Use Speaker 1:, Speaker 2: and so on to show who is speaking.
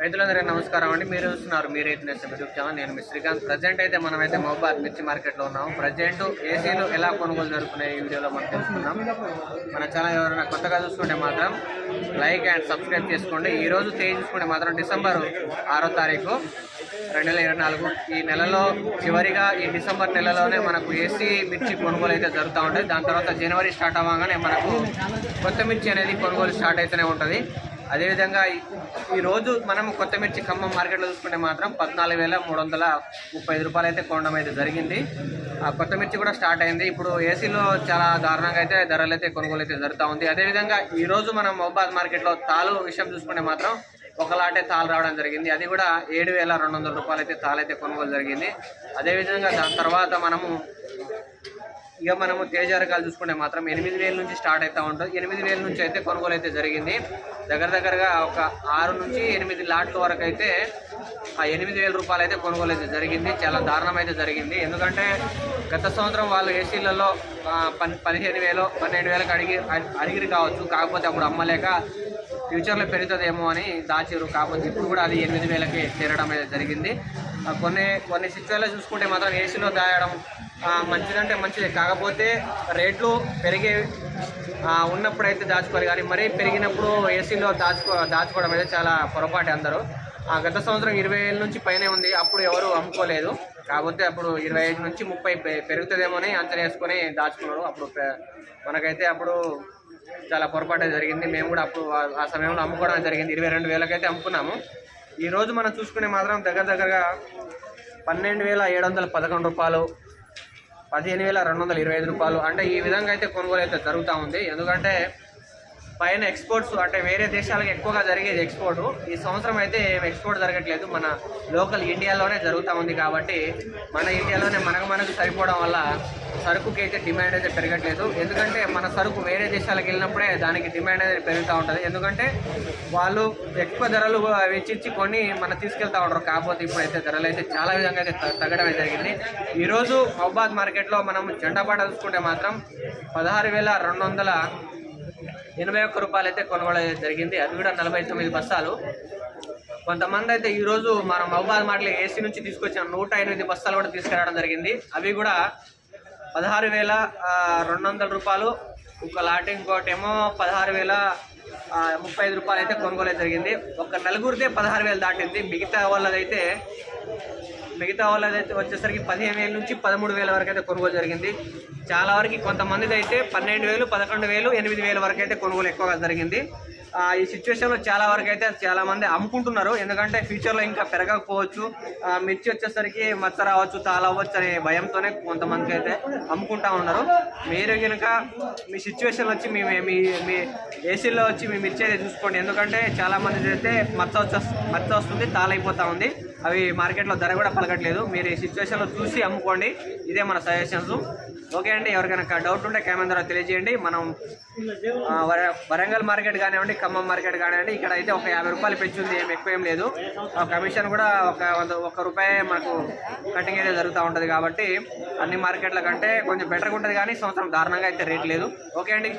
Speaker 1: రైతులందరికీ నమస్కారం అండి. మీరు చూస్తున్నారు మీరు అయితే నేస్తం యూట్యూబ్ ఛానల్. నేను మీ శ్రీకాంత్. ప్రజెంట్ అయితే మనమైతే మహబాద్ మిర్చి మార్కెట్లో ఉన్నాము. ప్రజెంట్ ఏసీలు ఎలా కొనుగోలు జరుపుకునే ఈ వీడియోలో మనం తెలుసుకుందాం. మన ఛానల్ ఎవరైనా కొత్తగా చూసుకుంటే మాత్రం లైక్ అండ్ సబ్స్క్రైబ్ చేసుకోండి. ఈరోజు తేజ్ చూసుకుంటే మాత్రం డిసెంబర్ ఆరో తారీఖు. రెండు వేల ఇరవై నాలుగు. ఈ నెలలో చివరిగా ఈ డిసెంబర్ నెలలోనే మనకు ఏసీ మిర్చి కొనుగోలు అయితే జరుగుతూ ఉంటుంది. దాని తర్వాత జనవరి స్టార్ట్ అవ్వగానే మనకు కొత్త మిర్చి అనేది కొనుగోలు స్టార్ట్ అయితేనే ఉంటుంది. అదేవిధంగా ఈరోజు మనం కొత్త మిర్చి ఖమ్మం మార్కెట్లో చూసుకుంటే మాత్రం పద్నాలుగు వేల మూడు వందల ముప్పై ఐదు రూపాయలు అయితే కొనడం అయితే జరిగింది. ఆ కొత్త మిర్చి కూడా స్టార్ట్ అయింది. ఇప్పుడు ఏసీలో చాలా దారుణంగా అయితే ధరలు అయితే కొనుగోలు అయితే జరుగుతూ ఉంది. అదేవిధంగా ఈరోజు మనం మహబాద్ మార్కెట్లో తాలు విషయం చూసుకుంటే మాత్రం ఒక లాటే తాలు రావడం జరిగింది. అది కూడా ఏడు వేల రెండు వందల రూపాయలు అయితే తాలైతే కొనుగోలు జరిగింది. అదేవిధంగా దాని తర్వాత మనము ఇక మనము తేజ రకాలు చూసుకుంటే మాత్రం ఎనిమిది వేల నుంచి స్టార్ట్ అవుతూ ఉంటుంది. ఎనిమిది వేల నుంచి అయితే కొనుగోలు అయితే జరిగింది. దగ్గర దగ్గరగా ఒక ఆరు నుంచి ఎనిమిది లాట్ల వరకు అయితే ఆ ఎనిమిది వేల రూపాయలు అయితే కొనుగోలు అయితే జరిగింది. చాలా దారుణం అయితే జరిగింది. ఎందుకంటే గత సంవత్సరం వాళ్ళు ఏసీలలో పని పదిహేను వేలు పన్నెండు వేలకు అడిగి అడిగిరి కావచ్చు. కాకపోతే అప్పుడు అమ్మలేక ఫ్యూచర్లో పెరుగుతుందేమో అని దాచారు. కాకపోతే ఇప్పుడు కూడా అది ఎనిమిది వేలకి చేరడం అనేది జరిగింది. కొన్ని కొన్ని సిచ్యువేషన్ చూసుకుంటే మాత్రం ఏసీలో దాయడం మంచిదంటే మంచిదే. కాకపోతే రేట్లు పెరిగే ఉన్నప్పుడైతే దాచుకోవాలి. కానీ మరీ పెరిగినప్పుడు ఏసీలో దాచుకో దాచుకోవడం అయితే చాలా పొరపాటు అందరూ. ఆ, గత సంవత్సరం ఇరవై ఏళ్ళ నుంచి పైనే ఉంది. అప్పుడు ఎవరు అమ్ముకోలేదు. కాకపోతే అప్పుడు ఇరవై ఐదు నుంచి ముప్పై పెరుగుతుందేమో అని అంచనా వేసుకొని దాచుకున్నాడు అప్పుడు మనకైతే అప్పుడు చాలా పొరపాటు జరిగింది. మేము కూడా అప్పుడు ఆ- సమయంలో అమ్ముకోవడం జరిగింది. ఇరవై రెండు వేలకైతే అమ్ముకున్నాము. ఈరోజు మనం చూసుకునే మాత్రం దగ్గర దగ్గరగా పన్నెండు వేల ఏడు వందల పదకొండు రూపాయలు పదిహేను వేల రెండు వందల ఇరవై ఐదు రూపాయలు. అంటే ఈ విధంగా అయితే కొనుగోలు అయితే జరుగుతూ ఉంది. ఎందుకంటే పైన ఎక్స్పోర్ట్స్ అంటే వేరే దేశాలకు ఎక్కువగా జరిగేది ఎక్స్పోర్ట్. ఈ సంవత్సరం అయితే ఏం ఎక్స్పోర్ట్ జరగట్లేదు. మన లోకల్ ఇండియాలోనే జరుగుతూ ఉంది కాబట్టి మన ఇండియాలోనే మనకు మనకు సరిపోవడం వల్ల సరుకుకి అయితే డిమాండ్ అయితే పెరగట్లేదు. ఎందుకంటే మన సరుకు వేరే దేశాలకు వెళ్ళినప్పుడే దానికి డిమాండ్ అనేది పెరుగుతూ ఉంటుంది. ఎందుకంటే వాళ్ళు ఎక్కువ ధరలు వెచ్చించి కొన్ని మనం తీసుకెళ్తా ఉంటారు. కాకపోతే ఇప్పుడైతే ధరలు అయితే చాలా విధంగా అయితే తగ్గడం అయితే జరిగింది. ఈరోజు మహబాద్ మార్కెట్లో మనం జెండాపాట చూసుకుంటే మాత్రం పదహారు వేల రెండు వందల ఎనభై ఒక్క రూపాయలు అయితే కొనుగోలు అయితే జరిగింది. అది కూడా నలభై తొమ్మిది బస్తాలు కొంతమంది అయితే ఈరోజు మనం మన మహబాద్ మాటలు ఏసీ నుంచి తీసుకొచ్చిన నూట ఎనిమిది బస్తాలు కూడా తీసుకురావడం జరిగింది. అవి కూడా పదహారు వేల రెండు వందల రూపాయలు. ఒక లాట్ ఇంకోటేమో పదహారు వేల ముప్పై ఐదు రూపాయలు అయితే కొనుగోలు అయితే జరిగింది. ఒక నలుగురిదే పదహారు వేలు దాటింది. మిగతా వాళ్ళదైతే మిగతా వాళ్ళదైతే వచ్చేసరికి పదిహేను వేల నుంచి పదమూడు వేల వరకు అయితే కొనుగోలు జరిగింది. చాలా వరకు కొంతమందిది అయితే పన్నెండు వేలు పదకొండు వేలు ఎనిమిది వేల వరకు అయితే కొనుగోలు ఎక్కువగా జరిగింది. ఈ సిచ్యువేషన్లో చాలా వరకు అయితే చాలా మంది అమ్ముకుంటున్నారు. ఎందుకంటే ఫ్యూచర్లో ఇంకా పెరగకపోవచ్చు. మిర్చి వచ్చేసరికి మచ్చ రావచ్చు తాళ అవ్వచ్చు అనే భయంతోనే కొంతమందికి అయితే అమ్ముకుంటా ఉన్నారు. మీరు కనుక మీ సిచ్యువేషన్ వచ్చి మీ మీ మీ ఏసీలో వచ్చి మీ మిర్చి అయితే చూసుకోండి. ఎందుకంటే చాలామంది అయితే మచ్చ వచ్చే మచ్చ వస్తుంది తాళైపోతూ ఉంది. అవి మార్కెట్లో ధర కూడా పలకట్లేదు. మీరు ఈ సిచ్యువేషన్లో చూసి అమ్ముకోండి. ఇదే మన సజెషన్స్ ఓకే అండి ఎవరికైనా డౌట్ ఉంటే కామెంట్ ద్వారా తెలియజేయండి. మనం వర- వరంగల్ మార్కెట్ కానివ్వండి ఖమ్మం మార్కెట్ కానివ్వండి ఇక్కడ అయితే ఒక యాభై రూపాయలు పెంచుంది. ఏం ఎక్కువ ఏం లేదు. ఆ కమిషన్ కూడా ఒక వంద ఒక్క రూపాయి మనకు కటింగ్ అయితే జరుగుతూ ఉంటుంది కాబట్టి అన్ని మార్కెట్ల కంటే కొంచెం బెటర్గా ఉంటుంది కానీ సంవత్సరం దారుణంగా అయితే రేట్ లేదు. ఓకే అండి.